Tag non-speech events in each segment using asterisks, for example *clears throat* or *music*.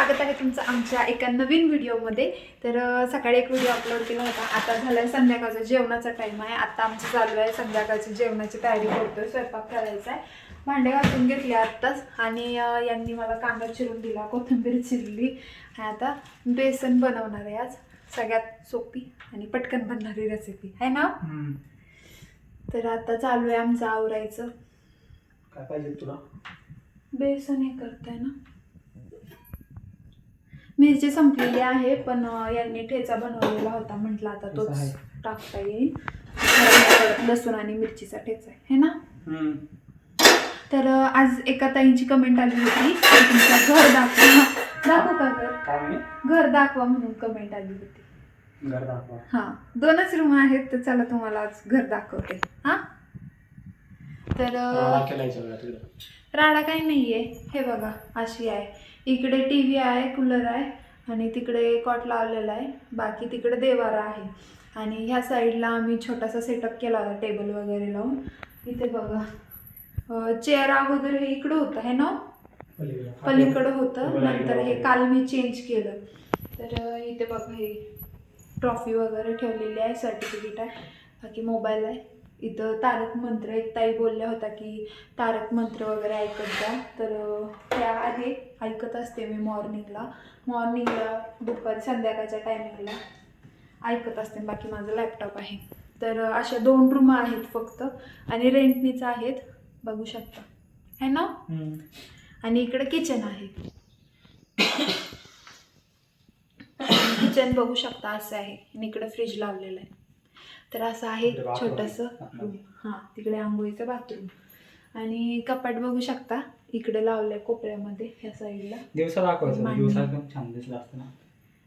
स्वागत आहे तुमचं आमच्या एका नवीन व्हिडिओमध्ये. तर सकाळी एक व्हिडिओ अपलोड केला होता. आता झालाय संध्याकाळचा जेवणाचा टाईम आहे. आता आमचं चालू आहे संध्याकाळची जेवणाची तयारी करतोय स्वयंपाक करायचा आहे भांडे घासून घेतले आत्ताच आणि यांनी मला कांदा चिरून दिला कोथिंबीर चिरली. आणि आता बेसन बनवणार आहे आज. सगळ्यात सोपी आणि पटकन बनणारी रेसिपी आहे ना? तर आता चालू आहे आमचं आवरायचं. काय पाहिजे तुला? बेसन हे करताय ना? मिरची संपलेली आहे पण यांनी ठेचा बनवलेला होता. म्हटलं आता तोच आहे. टाकता येईल. लसूण आणि मिरचीचा ठेचा आहे. है ना? तर आज एका ताईंची कमेंट आली होती. तुमचं घर दाखवा. दाखवू का घर? घर दाखवा म्हणून कमेंट आली होती. घर दाखवा. हां दोनच रूम आहेत तर चला तुम्हाला आज घर दाखवते. हां? तर राडा काही नाहीये. हे बघा अशी आहे. इकडे टी व्ही आहे कूलर आहे आणि तिकडे कॉट लावलेला आहे. बाकी तिकडे देवारा आहे. आणि ह्या साईडला आम्ही छोटासा सेटअप केला होता टेबल वगैरे लावून. इथे बघा. चेअर अगोदर हे इकडं होतं हे ना? पलीकडं. होतं. नंतर हे. काल मी चेंज केलं. तर इथे बघा हे ट्रॉफी वगैरे ठेवलेली आहे सर्टिफिकेट आहे. बाकी मोबाईल आहे. इथं तारक मंत्र एक ताई बोलल्या होत्या की तारक मंत्र वगैरे ऐकत जा. तर त्या आधी ऐकत असते मी मॉर्निंगला. मॉर्निंगला दुपारी संध्याकाळच्या टायमिंगला ऐकत असते बाकी माझं लॅपटॉप आहे. तर अशा दोन रूम आहेत फक्त आणि रेंटनीच आहेत. बघू शकता. है ना. आणि इकडे किचन आहे. *coughs* किचन बघू शकता असं आहे आणि इकडे फ्रीज लावलेलं आहे. तर असं आहे छोटंसं. रूम हां. तिकडे आंघोळीचं बाथरूम. आणि कपाट बघू शकता इकडे लावलंय कोपऱ्यामध्ये ह्या साईडला. दिवसा दाखवायचं मांडणी. दिवसा एकदम छान दिसलं असतं ना.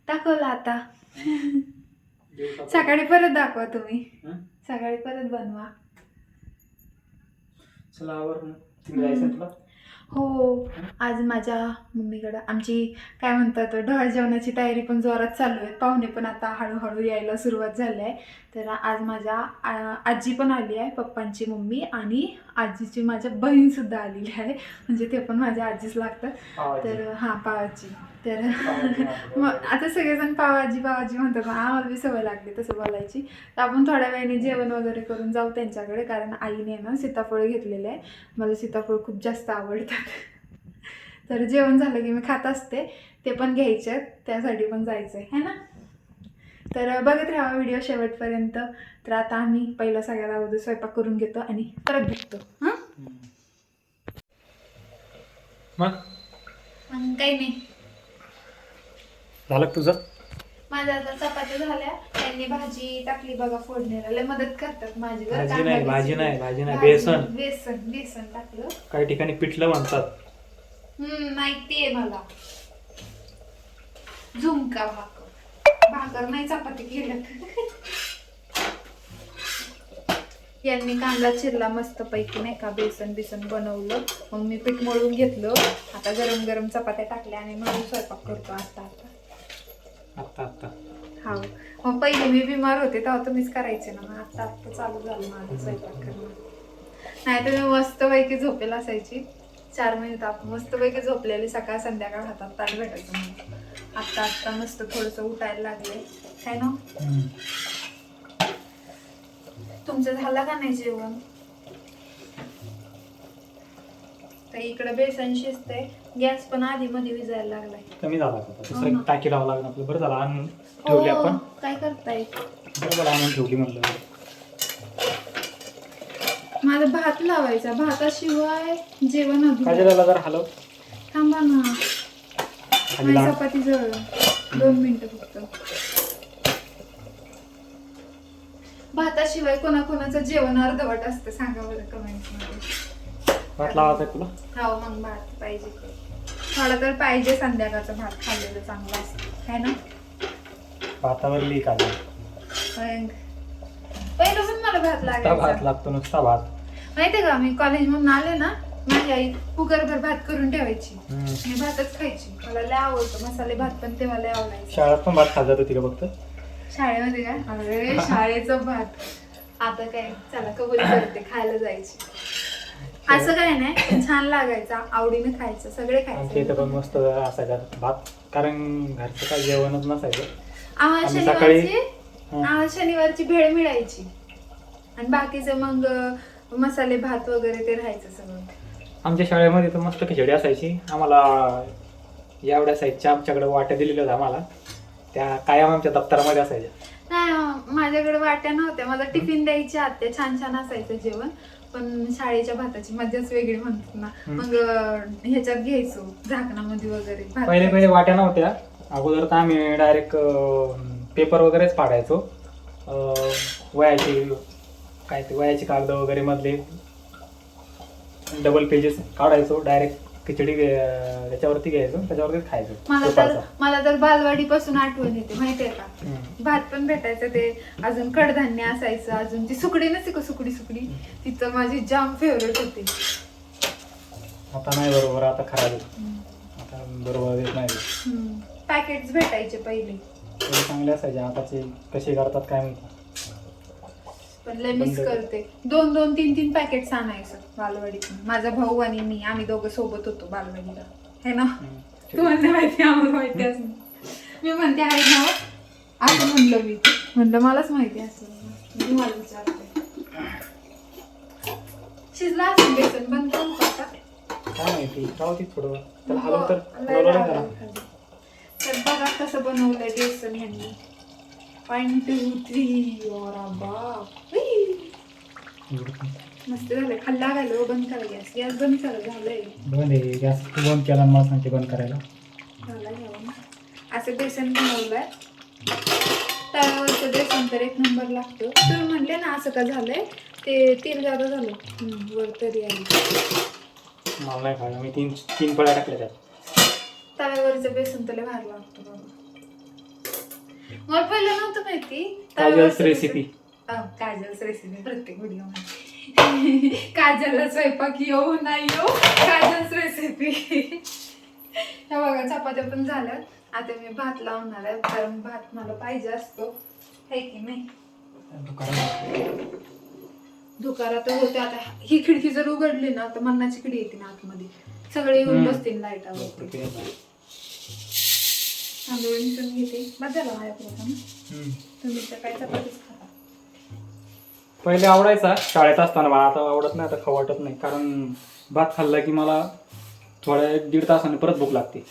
दाखवलं आता. दिवसा सकाळी परत दाखवा तुम्ही. हं? सकाळी परत बनवा. चला आवर. तिकडे जायचं तुला? हो आज माझ्या मम्मीकडं आमची काय म्हणतात ढळ जेवणाची तयारी पण जोरात चालू आहे. पाहुणे पण आता हळूहळू यायला सुरुवात झाली आहे तर आज माझ्या आजी पण आली आहे पप्पांची मम्मी आणि आजीची माझ्या बहीणसुद्धा आलेली आहे. म्हणजे ते पण माझ्या आजीच लागतात. तर हां पावाची तर. *laughs* मग आता सगळेजण पावाजी पावाजी म्हणतात. मग आम्हाला बी सवय लागली तसं बोलायची. तर आपण थोड्या वेळाने जेवण वगैरे करून जाऊ त्यांच्याकडे कारण आईने ना सीताफळ घेतलेले आहे. मला सीताफळ खूप जास्त आवडतात *laughs* तर जेवण झालं की मी खात असते. ते पण घ्यायचे त्यासाठी पण जायचं आहे है ना? तर बघत राहा व्हिडिओ शेवटपर्यंत. तर आता आम्ही पहिलं सगळ्यात अगोदर स्वयंपाक करून घेतो आणि परत भेटतो. हां? हम्म. मग? मग काही नाही. झालं तुझं? माझ्या आता चपात्या झाल्या. त्यांनी भाजी टाकली बघा फोडणीला. लय मदत करतात माझी बरं, भाजी कांदा नाही भाजी. नाही भाजी नाही बेसन. बेसन बेसन टाकलं. काही ठिकाणी पिठलं म्हणतात. हम्म माहिती आहे मला. झुमका भाकर. भाकर नाही चपाती केलं यांनी कांदा चिरला मस्त पैकी नाही का? बेसन बिसन बनवलं. मग मी पीठ मळून घेतलं. आता गरम गरम चपात्या टाकल्या आणि मग स्वयंपाक करतो. आता आता. आत्ता आत्ता हा मग पहिले मी बिमार होते तेव्हा तुम्हीच करायचे ना. मग आता आता चालू झालं माझं स्वयंपाक करणं. नाही तर मी मस्त पैकी झोपेल असायची. चार महिने आपण मस्त पैकी झोपलेली सकाळ संध्याकाळ हातात ताट भेटायचं म्हणून. आत्ता आत्ता मस्त थोडंसं उठायला लागले. काय ना. तुमचं झालं का नाही जेवण? तर इकडे बेसन शिजते गॅस पण आधी मध्ये विजायला लागलाय. कमी झाला हो दुसरं टाकी लागणार आपलं. बरं झालं आणून ठेवली हो, आपण. काय करताय? बरं झालं आणून ठेवली म्हणलं मला भात लावायचा. भाताशिवाय जेवण अधुरं. जरा? हलव थांबा ना. माझी लाव. चपाती जळ दोन मिनिटं फक्त. भाताशिवाय कोणाकोणाचं जेवण अर्धवट असतं सांगा बरं कमेंट्समध्ये. भात लावायचा तुला? हो मग भात पाहिजे. थोडा तर पाहिजे संध्याकाळचं भात खाल्लेलं चांगलं असतं. है ना? भातावर लीक आलं. मग? पहिल्यापासून मला भात नुसता भात लागतो नुसता भात. माहितीये का? मी कॉलेजमधून आले ना माझी आई कुकरभर भात करून ठेवायची. हम्म. मी भातच खायची. मला लय आवडतो. मसाले भात पण तेव्हा लय आवडायचं. शाळेत पण भात खात होती का फक्त? शाळेमध्ये काय अरे शाळेचं भात. आता काय? चला कबुली करते. खायला जायची. असं काय नाही. छान लागायचा. आवडीने खायचं. सगळे आमच्या इथं पण खायचं मस्त असायचा भात. कारण घरचं काय जेवणच नसायचं. आम्हाला आम्ही सकाळी- शनिवारची हं. आम्हाला शनिवारची भेळ मिळायची. आणि बाकीचं मग अं, मसाले भात वगैरे ते राहायचं सगळं. आमच्या शाळेमध्ये तर मस्त खिचडी असायची. आम्हाला एवढ्या साईजच्या आमच्याकडे वाट्या दिलेल्या होत्या आम्हाला. त्या कायम आमच्या दप्तरामध्ये असायच्या. नाही अं, माझ्याकडे वाट्या नव्हत्या. मला टिफिन द्यायची आत्या. छान छान असायचं जेवण. पण शाळेच्या भाताची मजाच वेगळी म्हणतात ना. मग ह्याच्यात घ्यायचो झाकणामध्ये वगैरे भात. पहिले पहिले वाट्या नव्हत्या. अगोदर तर आम्ही डायरेक्ट पेपर वगैरेच पाडायचो. अं, वयाची काय ते वयाची कागद वगैरे मधले डबल पेजेस काढायचो डायरेक्ट खिचडी त्याच्यावरती घ्यायचो त्याच्यावरतीच खायचो मला तर. मला तर बालवाडी पासून आठवण येते माहितीये का? हम्म. भात पण भेटायचं ते अजून कडधान्य असायचं अजून ती सुकडी नसते का सुकडी सुकडी? तिथं माझी जाम फेवरेट होती. आता नाही बरोबर आता खराब आहे. आता बरोबर येत नाही. पॅकेट्स भेटायचे पहिले. पहिले चांगले असायचे आताचे कसे करतात काय माहिती. पण लय मिस. करते. दोन दोन तीन तीन पॅकेट्स आणायचं बालवाडीतून. माझा भाऊ आणि मी आम्ही दोघं सोबत होतो बालवाडीला. है ना. तुम्हाला माहिती आम्हाला माहिती असं मी म्हणते आहे ना? असं म्हणलं मी. म्हणलं मलाच माहिती असं. मी तुम्हाला विचारते. शिजला असेल बेसन बंद करू का? काय माहिती राहू ती थोडं. हो, तर. तर बघा कसं बनवलंय बेसन ह्यांनी. वन टू थ्री बाप मस्त झालंय खाल्ला घालव हो, बंद करा गॅस गॅस बंद करा झालंय बंद आहे गॅस बंद केला मला सांगते बंद करायला झाला असं बेसन बनवलंय तव्यावरचं बेसन तर एक नंबर लागतो तुम्ही म्हणले ना असं का झालंय ते तेल जादा झालं वर तरी आली मला नाही खायला मी तीन तीन फळ्या टाकल्या त्यात तव्यावरचं बेसन त्याला भारी लागतो बाबा मला पहिलं नव्हतं माहिती. तव्यावरचं रेसिपी काजल्स रेसिपी प्रत्येक व्हिडिओमध्ये. *laughs* काजलला स्वयंपाक येऊ नाही येऊ काजल्स रेसिपी हे बघा चपात्या पण झाल्या. आता मी भात लावणार आहे कारण भात मला पाहिजे असतो. है की नाही? दुकानात तर होते आता. ही खिडकी जर उघडली ना तर मन्नाची खिडी येते ना आतमध्ये. सगळे येऊन. बसतील लाईटावरती तांदूळ घेते. तुम्ही. तर काय चपातीच खाता पहिले आवडायचा शाळेत असताना मला आता आवडत नाही आता खाऊ वाटत नाही. कारण भात खाल्ला की मला थोड्या एक दीड तासाने परत भूक लागते.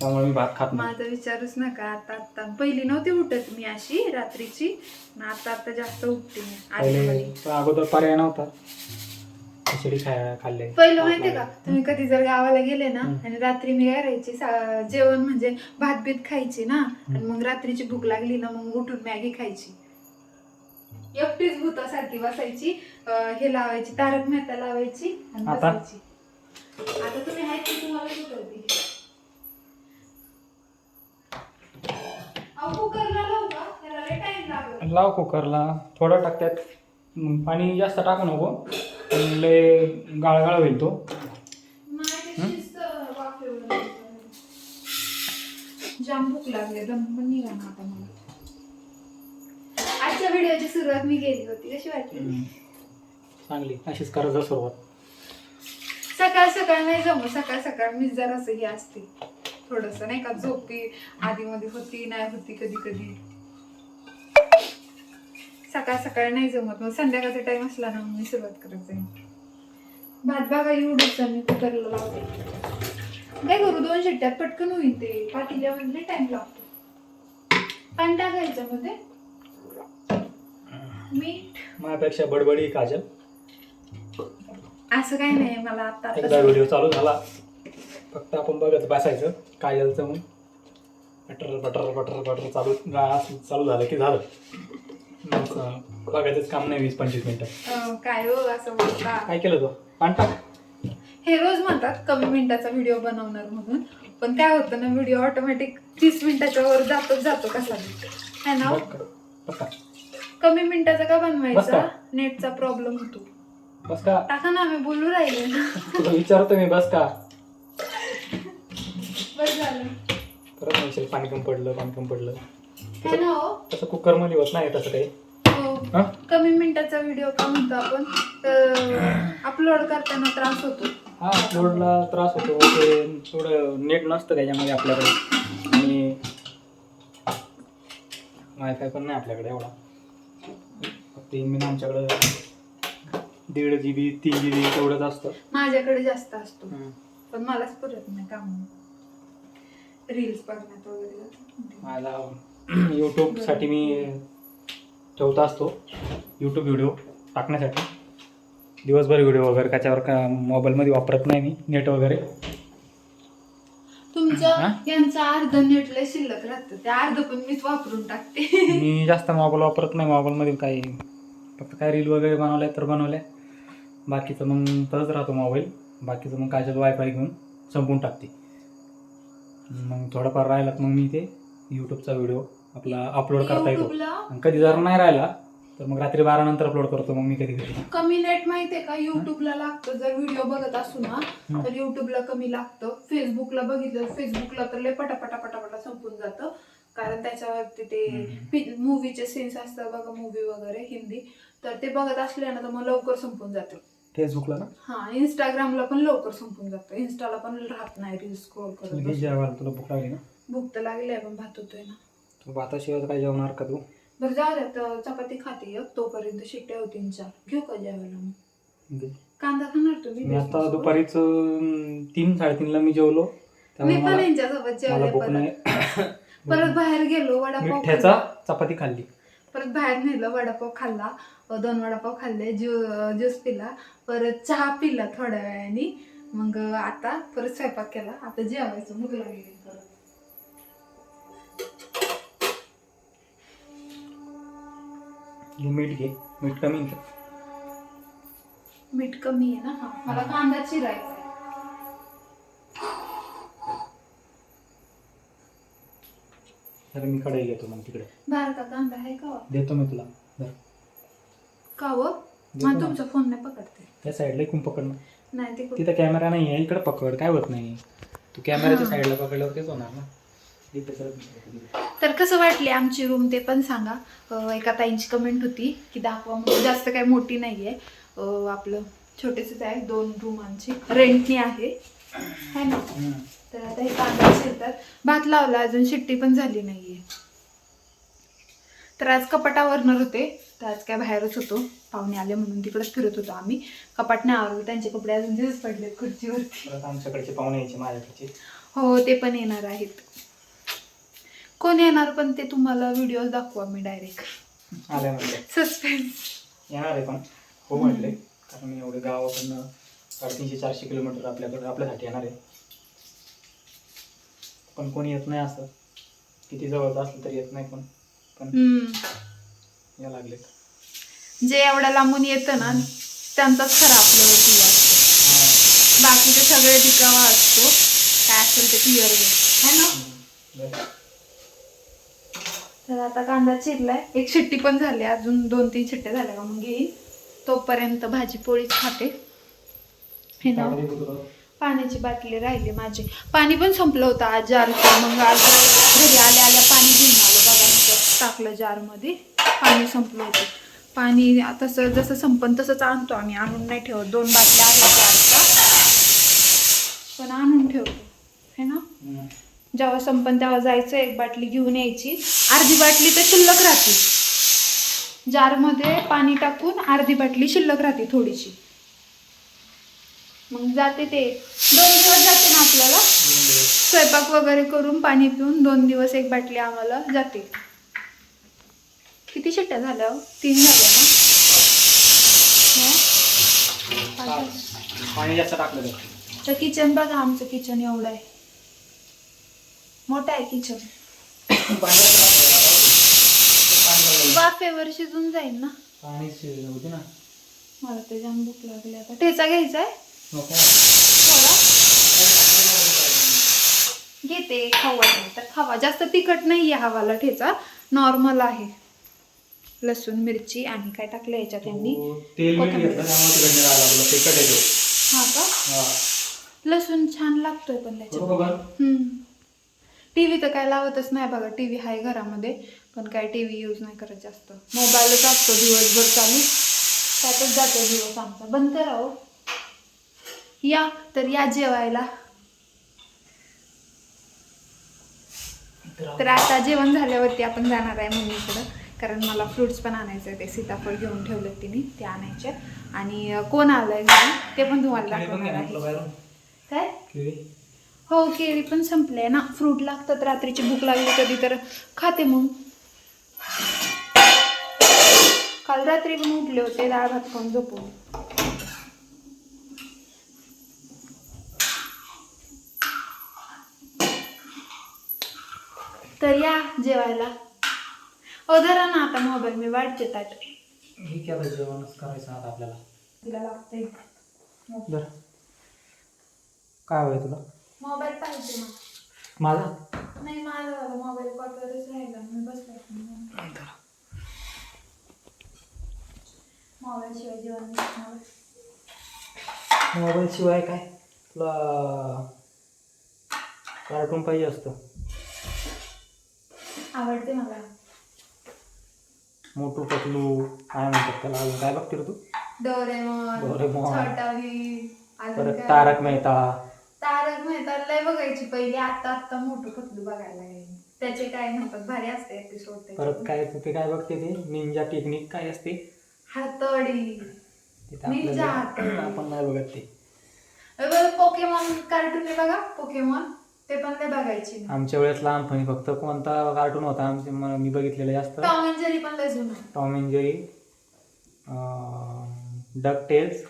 त्यामुळे मी भात खात नाही. माझा विचारूच नका आता आता. पहिली नव्हती उठत मी अशी रात्रीची. आता आता जास्त उठते मी. पहिले आधी. तर अगोदर पर्याय नव्हता. खिचडी खाल्ले. पहिलं माहितीये का? तुम्ही कधी जर गावाला गेले ना हम्म. आणि रात्री मी काय करायची? सा- जेवण म्हणजे भात बीत खायची ना आणि मग रात्रीची भूक लागली ना मग उठून मॅगी खायची. एकटीच भूतासारखी बसायची अं, हे लावायची तारक मेहता लावायची आणि आता? बसायची. आता तुम्ही आहेत की तुम्हाला सुचवते? अहो कुकरला लावू का? त्याला लय टाइम लागेल. लाव कुकरला. थोडं टाकत्यात. मग पाणी जास्त टाकू नको. लय गाळगाळ होईल तो. जाम भूक लागली दम पण निघा ना आता मला. आजच्या व्हिडिओची सुरुवात मी केली होती कशी वाटली? चांगली अशीच करायचं सुरुवात. सकाळ सकाळ नाही जमत सकाळ सकाळ मी जरासं हे असते. थोडस नाही का झोपी आधी मध्ये होती नाही होती कधी कधी. सकाळ सकाळ नाही जमत. मग संध्याकाळचा टाइम असला ना मी सुरुवात करत. जाईन भात बघा एवढंच मी कुकरला लावते. काय करू दोन शिट्ट्यात पटकन होईल ते. पाटील्यामध्ये टाइम लागतो. पाणी टाकायचं मध्ये मीठ. माझ्यापेक्षा बडबडी काजल. असं काही नाही मला आता एकदा व्हिडिओ चालू झाला. फक्त आपण बघत बसायचं. काजलचं मग. बटर बटर बटर बटर चालू चालू झालं की झालं. मग अं, बघायचंच काम नाही वीस पंचवीस मिनिटं. अं, काय हो असं बोलता? काय केलं तो? टाक. हे रोज म्हणतात कमी मिनिटाचा व्हिडिओ बनवणार म्हणून. पण काय होतं ना व्हिडिओ ऑटोमॅटिक तीस मिनिटाच्या वर जातोच जातो कसा? बी. है? ना का? कमी मिनिटाचा का बनवायचा? नेटचा प्रॉब्लेम होतो. बस का. टाका ना मी बोलू राहिले. तुला विचारतो मी बस का. बस झालं. परत म्हणशील पाणी कम पडलं पाणी कम पडलं. है ना हो? तसं कुकरमध्ये होत नाही तसं काही. हो? कमी मिनिटाचा व्हिडिओ का म्हणतो आपण? अपलोड करताना त्रास होतो. हा अपलोडला त्रास होतो. ते थोडं नेट नसतं त्याच्यामध्ये आपल्याकडे. आणि वायफाय पण नाही आपल्याकडे एवढा. फक्त मी आमच्याकडं दीड जी बी तीन जी बी तेवढंच असतं. माझ्याकडे जास्त असतो. पण मलाच पुरत नाही काम. रील्स बघण्यात वगैरे. मला *clears throat* यूट्यूबसाठी मी ठेवत असतो यूट्यूब व्हिडिओ टाकण्यासाठी. दिवसभर व्हिडिओ वगैरे त्याच्यावर का मोबाईलमध्ये वापरत नाही मी नेट वगैरे. तुमचं? यांचं अर्ध नेटला शिल्लक राहतं ते अर्ध पण मीच वापरून टाकते. मी जास्त मोबाईल वापरत नाही मोबाईलमध्ये काही फक्त काय रील वगैरे बनवल्या तर बनवल्या. बाकीचं मग तसंच राहतो मोबाईल बाकीचं मग कायच्यात वायफाय घेऊन संपवून टाकते. मग थोडंफार राहिला तर मग मी ते यूट्यूबचा व्हिडिओ आपला अपलोड करता येतो. आणि कधी जर नाही राहिला तर मग रात्री बारा नंतर अपलोड करतो मग मी कधी कधी कमी नेट माहितीये का? युट्यूबला लागतं. जर व्हिडिओ बघत असू ना हं. तर युट्यूबला कमी लागतं. फेसबुकला बघितलं फेसबुकला तर लय पटापटा पटापटा संपून जातं. कारण त्याच्यावरती ते. मूवीचे सीन्स असतात बघा मूवी वगैरे हिंदी. तर ते बघत असले ना तर मग लवकर संपून जातं. फेसबुकला ना? हा इंस्टाग्रामला पण लवकर संपून जातं. इंस्टाला पण राहत नाही रील स्क्रोल. जेवायला तुला भूक लागली ना? भूक तर लागली आहे पण भात होतोय ना. भाताशिवाय काय जेवणार का तू? बरं जाऊ द्या तर चपाती खाते एक तोपर्यंत शिट्ट्या होतीन चार घेऊ का जेवायला मग? कांदा खाणार तुम्ही मी आता बेसनसोबत? दुपारीच अं, तीन साडेतीनला मी जेवलो. मी पण मला यांच्यासोबत मला जेवले *coughs* परत. बाहेर गेलो वडापाव मिठ्याचा खाल्ला. चपाती खाल्ली. परत बाहेर नेलं वडापाव खाल्ला. अ, दोन वडापाव खाल्ले ज्यू ज्यूस पिला. परत चहा पिला थोड्या वेळाने. मग आता परत स्वयंपाक केला. आता जेवायचं भूक लागली परत. मीठ घे मीठ कमी आहे का? मीठ कमी आहे ना? हा. मला कांदा चिरायचा आहे. तर मी कढई घेतो मग तिकडे. बाहेर का कांदा आहे का देतो मी तुला. धर. का व देतो मग ना. तुमचा फोन नाही पकडते. त्या साईडला इकून पकडणं नाही ते तिथं कॅमेरा नाही आहे इकडे पकड. काय होत नाही तू कॅमेऱ्याच्या हा. साईडला पकडल्यावर तेच होणार ना. तर कसं वाटली आमची रूम ते पण सांगा. एका ताईंची कमेंट होती की दाखवा म्हणजे जास्त काही मोठी नाही आहे आपलं छोटेसच आहे. दोन रूम आमची. रेंटनी आहे. है ना. तर आता हे कांदा शिरतात. भात लावला. अजून शिट्टी पण झाली नाहीये. तर आज कपाटावरणार होते. तर आज काय बाहेरच होतो. पाहुणे आले म्हणून तिकडेच फिरत होतो आम्ही. कपाट नाही आवरलं. त्यांचे कपडे अजून दिवस पडले खुर्चीवरती. आमच्याकडचे पाहुणे यायचे माझ्याकडचे. हो ते पण येणार आहेत. कोण येणार पण ते तुम्हाला व्हिडिओ दाखवा मी डायरेक्ट सस्पेन्स येणार आहे पण. हो म्हटले. कारण मी एवढे गावाकडनं साडेतीनशे चारशे किलोमीटर आपल्याकडे आपल्यासाठी येणार आहे. पण कोणी येत नाही असं. किती जवळचं असलं तरी येत नाही पण पण या लागले जे एवढ्या लांबून येतं ना त्यांचाच खरा आपल्यावरती वाटतो बाकीचे सगळे टिकावा असतो. काय असेल ते क्लिअर होईल. है ना? तर आता कांदा चिरलाय. एक शिट्टी पण झाली. अजून दोन तीन शिट्ट्या झाल्या का मग घेईन तोपर्यंत भाजी पोळीच खाते. हे ना. पाण्याची बाटली राहिली माझी. पाणी पण संपलं होतं आज जारचं. मग आज घरी आल्या आल्या पाणी घेऊन आलो बघा टाकलं जारमध्ये. पाणी संपलं होतं. पाणी तसं जसं संपन तसंच आणतो आम्ही. आणून नाही ठेवत. दोन बाटल्या आहेत जारच्या. पण आणून ठेवतो. है ना? जेव्हा संपन तेव्हा जायचं एक बाटली घेऊन यायची. अर्धी बाटली तर शिल्लक राहते. जारमध्ये पाणी टाकून अर्धी बाटली शिल्लक राहते थोडीशी. मग जाते ते. दोन दिवस जाते ना आपल्याला? स्वयंपाक वगैरे करून पाणी पिऊन दोन दिवस एक बाटली आम्हाला जाते. किती शिट्ट्या झाल्या हो? तीन झाल्या ना? हो? तर किचन बघा आमचं किचन एवढं आहे. मोठं आहे किचन. वाफेवर शिजून जाईल ना. पाणी होते ना. मला ते जाम भूक लागली आता. ठेचा घ्यायचा आहे? घेते वाटलं तर खावा. जास्त तिखट नाही आहे हवाला ठेचा. नॉर्मल आहे. लसूण मिरची आणि काय टाकलं याच्यात यांनी? हो, हा का? लसूण छान लागतोय पण त्याच्यात. टी व्ही तर काय लावतच नाही बघा टी व्ही आहे घरामध्ये पण काय टी व्ही यूज नाही करत जास्त. मोबाईलच असतो दिवसभर चालू. त्यातच जातो दिवस आमचा. बंद करा हो. या तर या जेवायला. तर आता जेवण झाल्यावरती आपण जाणार आहे मम्मीकडं कारण मला फ्रुट्स पण आणायचे ते सीताफळ घेऊन ठेवलेत तिने ते आणायचे. आणि कोण आलंय ते पण दाखवणार ना आहे. काय. हो केळी पण संपले ना. फ्रूट लागतात रात्रीची भूक लागली कधी तर. खाते मग. काल रात्री पण उठले होते डाळ भात खाऊन झोपून. तर या जेवायला. ओ धरा ना आता मोबाईल मी वाटते ताट हे की आता जेवणच करायचं आता आपल्याला. तिला लागते बरं काय तुला? मोबाईल पाहिजे माझा नाही माझा मोबाईल कॉटवरच राहिला. मी बसले. मोबाईल शिवाय जेवण. मोबाईल शिवाय काय? तुला कार्टून पाहिजे असतं. आवडते मला. मोटू पतलू काय म्हणतात त्याला? अजून काय बघते रे तू? Doraemon Doraemon. छोटा भीम अजून परत काय? तारक मेहता. तारक मेहता लय बघायची पहिली. आता आता मोठं पतलू बघायला लागले. त्याचे काय म्हणतात भारी असते एपिसोड परत काय तू ते काय बघते ते? निंजा टेक्निक काय असते? हातोडी. तिथे निंजा आपल्याला हातोडी. आपण नाही बघत ते. पोकेमॉन कार्टून बघा. पोकेमॉन ते पण लय बघायची. आमच्या वेळेस लहानपणी फक्त कोणता कार्टून होता? आमचे म- मी बघितलेलं जास्त. टॉम अँड जेरी पण लय जुनं. आहे. Tom and Jerry Duck Tales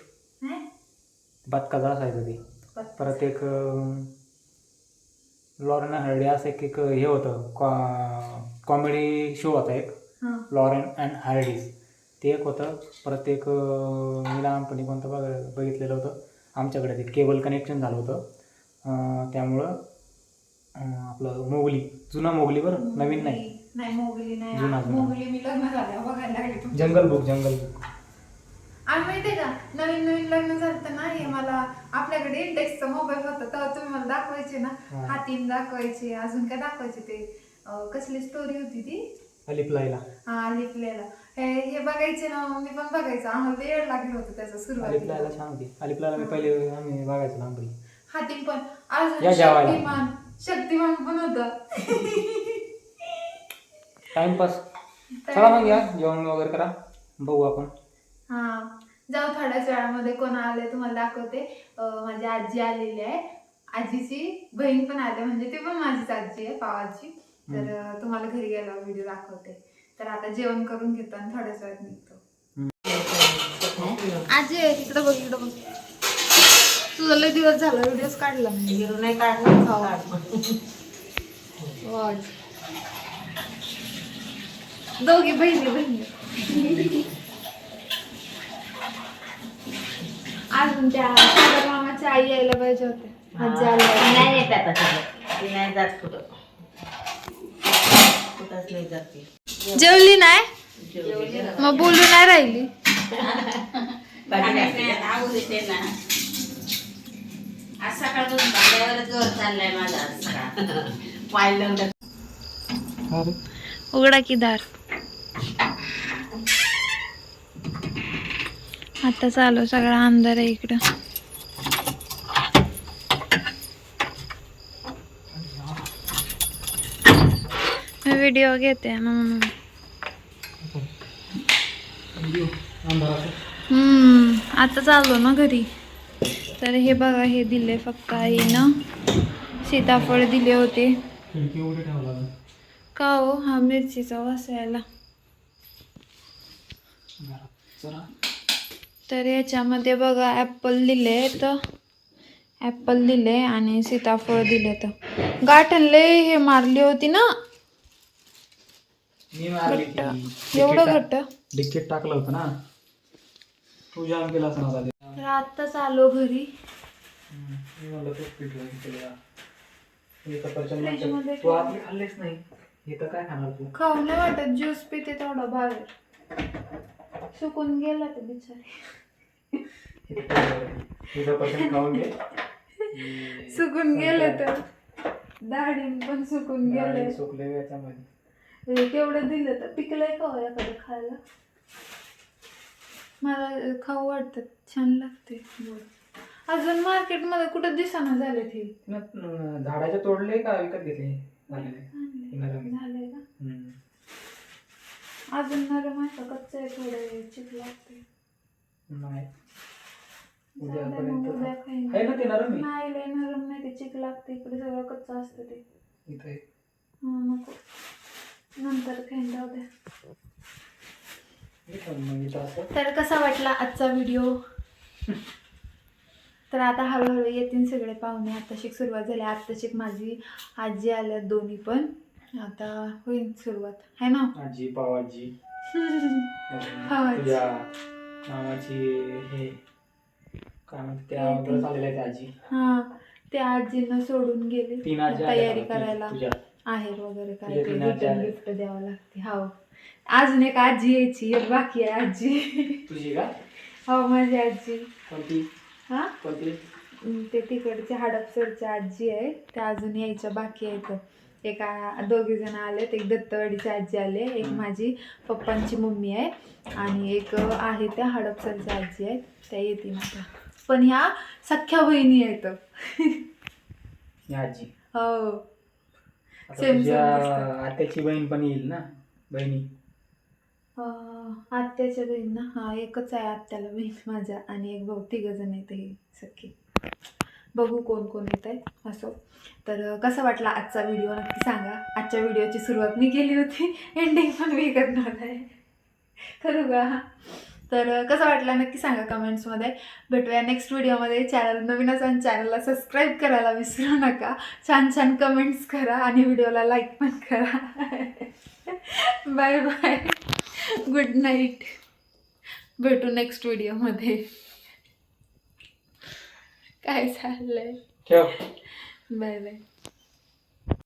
नाही? बदकाचं असायचं ते. परत एक लॉरेन हार्डे असं एक एक हे होतं कॉमेडी शो होता एक. Laurel and Hardy's. ते एक होतं. परत एक मी लहानपणी कोणतं बघ बघितलेलं होतं. आमच्याकडे ते केबल कनेक्शन झालं होतं. त्यामुळं आपलं मोगली जुना मोगली बरं नवीन नाही. नाही मोगली नाही. जुना, जुना. Jungle Book Jungle Book. आणि माहितीये का नवीन नवीन लग्न झालं ना हे मला आपल्याकडे इंडेक्सचा मोबाईल होता तेव्हा तुम्ही मला दाखवायचे ना? हा. हातीन दाखवायचे अजून काय दाखवायचे ते? अं, कसली स्टोरी होती ती? अलिप्लाईला हा लिपलेला हे हे बघायचे ना मी पण बघायचं. आम्हाला येड लागलं होतं त्याचं सुरुवातीला. छान होती. अलिप्लाईला मी पहिले आम्ही बघायचो लहानपणी. हातीन पण. या अजून जेवायला. शक्तिमान शक्तिमान पण होतं. टाइमपास चला मग या जेवण वगैरे करा. बघू आपण. हा. जाऊ थोड्याच वेळामध्ये कोण आले तुम्हाला दाखवते. माझी आजी आलेली आहे. आजीची बहीण पण आली म्हणजे ती पण माझीच आजी आहे पावाची. तर तुम्हाला घरी गेल्यावर व्हिडिओ दाखवते. तर आता जेवण करून घेतो आणि थोड्याच वेळात निघतो. आजी इकडे बघ इकडे बघ. तुझा लय दिवस झाला व्हिडिओज काढला नाही. काढला काढ. वाज. दोघी बहिणी बहिणी. अजून त्या सागर मामाच्या आई यायला पाहिजे होते. आजी नाही येत आता सगळं. ती नाही जात कुठं. कुठंच नाही जात ती. जेवली नाही? जेवली ना. मग बोलू नाही राहिली. भाजी आज सकाळपासून भांड्यावर जोर चाललाय माझा आज सकाळ. *laughs* उघडा की दार. आता चालू सगळा अंधार आहे इकडं. मी व्हिडिओ घेते म्हणून. आता चाललो ना घरी. तर हे बघा हे दिले फक्त आईनं. सीताफळ दिले होते. का हो? हा मिरचीचा वसायला तर याच्यामध्ये बघा ॲपल दिले तर ॲपल दिले आणि सीताफळ दिले तर गाठणले हे मारली होती ना? मी मारली घट्ट. ती. एवढं घट्ट? डिक्कीत टाकलं होतं ना. तू जाम केला असं ना तर आत्ताच आलो घरी. मी म्हणलं तूच पिठलं तिकडे जा. हे सफरचंद Fridge मध्ये म्हणतात, तू आतले खाल्लेच नाही. हे तर काय खाणार तू? खाऊ नाही वाटत. ज्यूस पिते तेवढा बाहेर. सुकून गेला ते बिचारे. सुकून गेले तर दाढी पण सुकून गेले. सुकले याच्यामध्ये. केवढं दिलं तर पिकलंय का हो एखादं खायला? मला खाऊ वाटतात छान लागते. अजून मार्केटमध्ये कुठं दिसाना झाले ते झाडाचे तोडले का विकत घेतले? झालेले. झाले का. अजून नरम आहे का? कच्चं आहे थोडं चिक लागते. नाही. जाऊ दे मग उद्यापर्यंत उद्या खाईन. आहे ना ते नरम आहे? नाही लय नरम नाही ते चिक लागते. इकडे सगळं कच्चं असतं ते. इथं. हा नको. नंतर खाईन जाऊ द्या इथं मग इथं असं. तर कसा वाटला आजचा व्हिडिओ? तर आता हळूहळू येतील सगळे पाहुणे. आत्ताशिक सुरुवात झाली. आत्ताशिक माझी आजी आल्या दोन्ही पण. आता होईल सुरुवात. है ना? आजी पावाजी पावाजी. *laughs* तुझ्या मामाची हे काय म्हणते त्या अगोदरच ती- आलेल्या आहेत आजी. हा त्या आजीनं सोडून गेले. तीन आजी आल्या तयारी? ती- करायला. तुझ्या. आहेर वगैरे काय तुझ्या ते तीन आजी रिटर्न आल्या. गिफ्ट द्यावं लागते. हो. अजून एक आजी यायची एक बाकी आहे आजी. *laughs* तुझी का? हो माझी आजी. कोणती? हा? कोणती? अं, ते तिकडचे हडपसरची आजी आहे. त्या अजून यायच्या बाकी आहेत. एक दोघे जण आलेत. एक दत्तवाडीची आजी आले एक. माझी पप्पांची मम्मी आहे आणि एक आहे त्या हडपसरच्या आजी आहेत. त्या येतील आता. पण ह्या सख्या बहिणी आहेत. *laughs* आजी. हो. दिसतात. आत्याची बहीण पण येईल ना? बहिणी? अं, आत्याच्या बहीण ना हा एकच आहे आत्याला बहीण माझ्या आणि एक भाऊ. तिघ जण आहेत हे सख्खे. बघू कोण कोण येत आहे असो. तर कसा वाटला आजचा व्हिडिओ नक्की सांगा. आजच्या व्हिडिओची सुरुवात मी केली होती. *laughs* एंडिंग पण मी करणार आहे. करू का? तर कसा वाटला नक्की सांगा कमेंट्समध्ये भेटूया नेक्स्ट व्हिडिओमध्ये चॅनल नवीन असाल चॅनलला सबस्क्राईब करायला विसरू नका. छान छान कमेंट्स करा आणि व्हिडिओला लाईक पण करा. बाय बाय गुड नाईट भेटू नेक्स्ट व्हिडिओमध्ये काय चाललंय ठेव. बाय बाय.